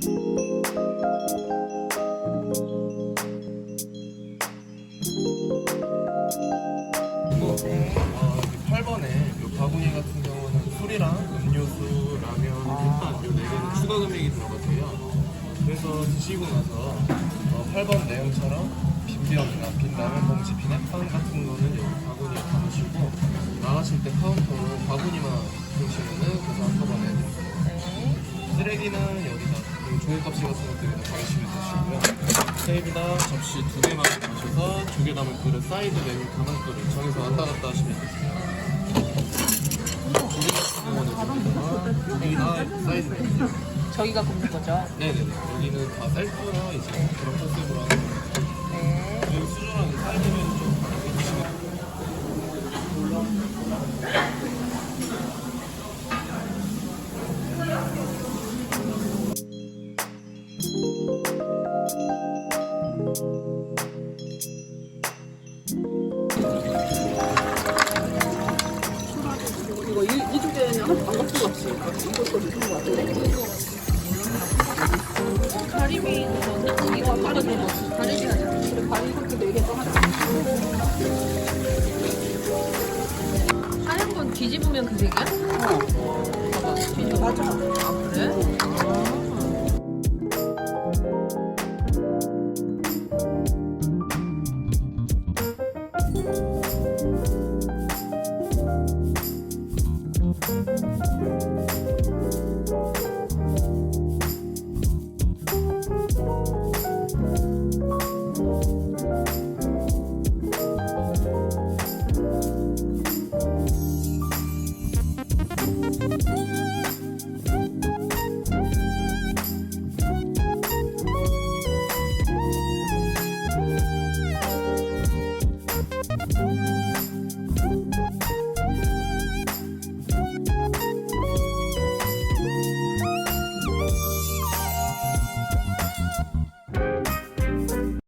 그리고 어, 8번에 요 바구니 같은 경우는 술이랑 음료수, 라면, 햇반 요네 개는 추가 금액이 들어가세요. 그래서 드시고 나서 어, 8번 내용처럼 빈병이나 빈라면 봉지, 비냉빵 같은 거는 여기 바구니에 담으시고 나가실 때 카운터로 바구니만 보시면은 그거 한꺼번에. 네. 쓰레기는 여기다 그리고 종이값이 같은 여기다 버리시면 되시고요. 테이블이나 접시 두 개만 가셔서 조개 담을 그릇, 사이드 메뉴 담을 그릇 정해서 왔다 갔다 하시면 되세요. 여기다 사이드 메뉴. 저희가 굽는 거죠. 네네네. 여기는 다 셀프나 이제 그런 컨셉으로 하는 거예요. 네. 여기 수저랑 사이드 메뉴 이거 이, 이 주제는 한 반갑은 값이 이것도 비싼 것 같은데. 가리비 넣었나? 이거 가리비. 가리비 하자. 그래, 반 이렇게 네개또 하자. 하얀 건 뒤집으면 그 색이야? 어. 봐봐. 뒤집어. 맞아.